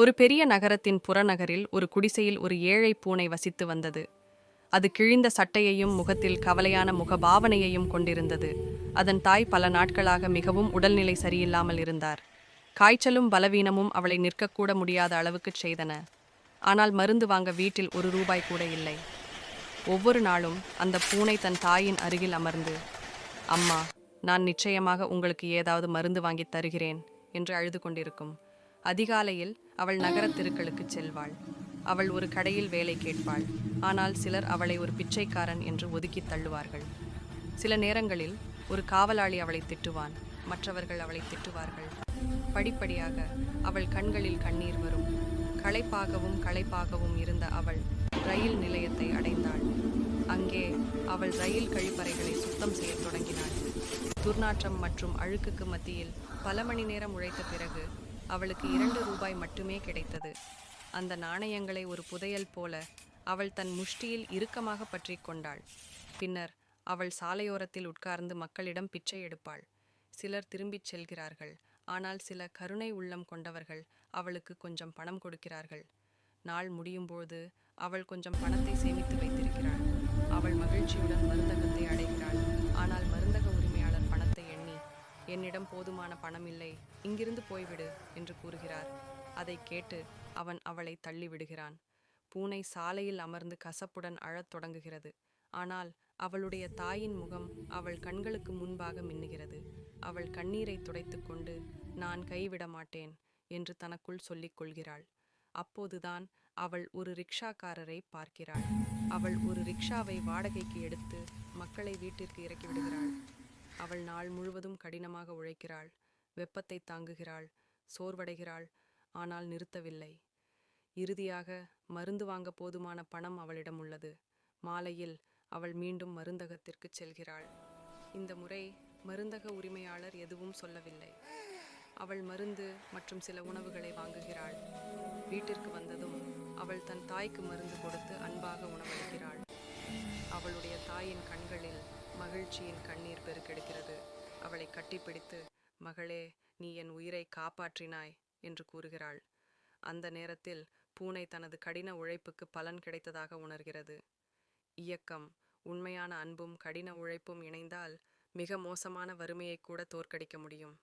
ஒரு பெரிய நகரத்தின் புறநகரில் ஒரு குடிசையில் ஒரு ஏழை பூனை வசித்து வந்தது. அது கிழிந்த சட்டையையும் முகத்தில் கவலையான முகபாவனையையும் கொண்டிருந்தது. அதன் தாய் பல நாட்களாக மிகவும் உடல்நிலை சரியில்லாமல் இருந்தார். காய்ச்சலும் பலவீனமும் அவளை நிற்கக்கூட முடியாத அளவுக்குச் செய்தன. ஆனால் மருந்து வாங்க வீட்டில் ஒரு ரூபாய் கூட இல்லை. ஒவ்வொரு நாளும் அந்த பூனை தன் தாயின் அருகில் அமர்ந்து அம்மா நான் நிச்சயமாக உங்களுக்கு ஏதாவது மருந்து வாங்கித் தருகிறேன் என்று அழுது கொண்டிருக்கும். அதிகாலையில் அவள் நகரத் தெருக்களுக்கு செல்வாள். அவள் ஒரு கடையில் வேலை கேட்பாள். ஆனால் சிலர் அவளை ஒரு பிச்சைக்காரன் என்று ஒதுக்கித் தள்ளுவார்கள். சில நேரங்களில் ஒரு காவலாளி அவளை திட்டுவான். மற்றவர்கள் அவளை திட்டுவார்கள். படிப்படியாக அவள் கண்களில் கண்ணீர் வரும். களைப்பாகவும் களைப்பாகவும் இருந்த அவள் ரயில் நிலையத்தை அடைந்தாள். அங்கே அவள் ரயில் கழிப்பறைகளை சுத்தம் செய்யத் தொடங்கினாள். துர்நாற்றம் மற்றும் அழுக்குக்கு மத்தியில் பல மணி நேரம் உழைத்த பிறகு அவளுக்கு இரண்டு ரூபாய் மட்டுமே கிடைத்தது. அந்த நாணயங்களை ஒரு புதையல் போல அவள் தன் முஷ்டியில் இறுக்கமாக பற்றி கொண்டாள். பின்னர் அவள் சாலையோரத்தில் உட்கார்ந்து மக்களிடம் பிச்சை எடுப்பாள். சிலர் திரும்பிச் செல்கிறார்கள். ஆனால் சில கருணை உள்ளம் கொண்டவர்கள் அவளுக்கு கொஞ்சம் பணம் கொடுக்கிறார்கள். நாள் முடியும்போது அவள் கொஞ்சம் பணத்தை சேமித்து வைத்திருக்கிறாள். அவள் மகிழ்ச்சியுடன் மருந்தகத்தை அடைகிறாள். ஆனால் மருந்தகம் என்னிடம் போதுமான பணம் இல்லை இங்கிருந்து போய்விடு என்று கூறுகிறார். அதை கேட்டு அவன் அவளை தள்ளிவிடுகிறான். பூனை சாலையில் அமர்ந்து கசப்புடன் அழத் தொடங்குகிறது. ஆனால் அவளுடைய தாயின் முகம் அவள் கண்களுக்கு முன்பாக மின்னுகிறது. அவள் கண்ணீரை துடைத்துக்கொண்டு நான் கைவிட மாட்டேன் என்று தனக்குள் சொல்லிக் கொள்கிறாள். அப்போதுதான் அவள் ஒரு ரிக்ஷாக்காரரை பார்க்கிறாள். அவள் ஒரு ரிக்ஷாவை வாடகைக்கு எடுத்து மக்களை வீட்டிற்கு இறக்கி விடுகிறாள். அவள் நாள் முழுவதும் கடினமாக உழைக்கிறாள் வெப்பத்தை தாங்குகிறாள் சோர்வடைகிறாள் ஆனால் நிறுத்தவில்லை. இறுதியாக மருந்து வாங்க போதுமான பணம் அவளிடம் உள்ளது. மாலையில் அவள் மீண்டும் மருந்தகத்திற்கு செல்கிறாள். இந்த முறை மருந்தக உரிமையாளர் எதுவும் சொல்லவில்லை. அவள் மருந்து மற்றும் சில உணவுகளை வாங்குகிறாள். வீட்டிற்கு வந்ததும் அவள் தன் தாய்க்கு மருந்து கொடுத்து அன்பாக உணவளிக்கிறாள். அவளுடைய தாயின் கண் மகிழ்ச்சியின் கண்ணீர் பெருக்கெடுக்கிறது. அவளை கட்டிப்பிடித்து மகளே நீ என் உயிரை காப்பாற்றினாய் என்று கூறுகிறாள். அந்த நேரத்தில் பூனை தனது கடின உழைப்புக்கு பலன் கிடைத்ததாக உணர்கிறது. இயக்கம் உண்மையான அன்பும் கடின உழைப்பும் இணைந்தால் மிக மோசமான வறுமையை கூட தோற்கடிக்க முடியும்.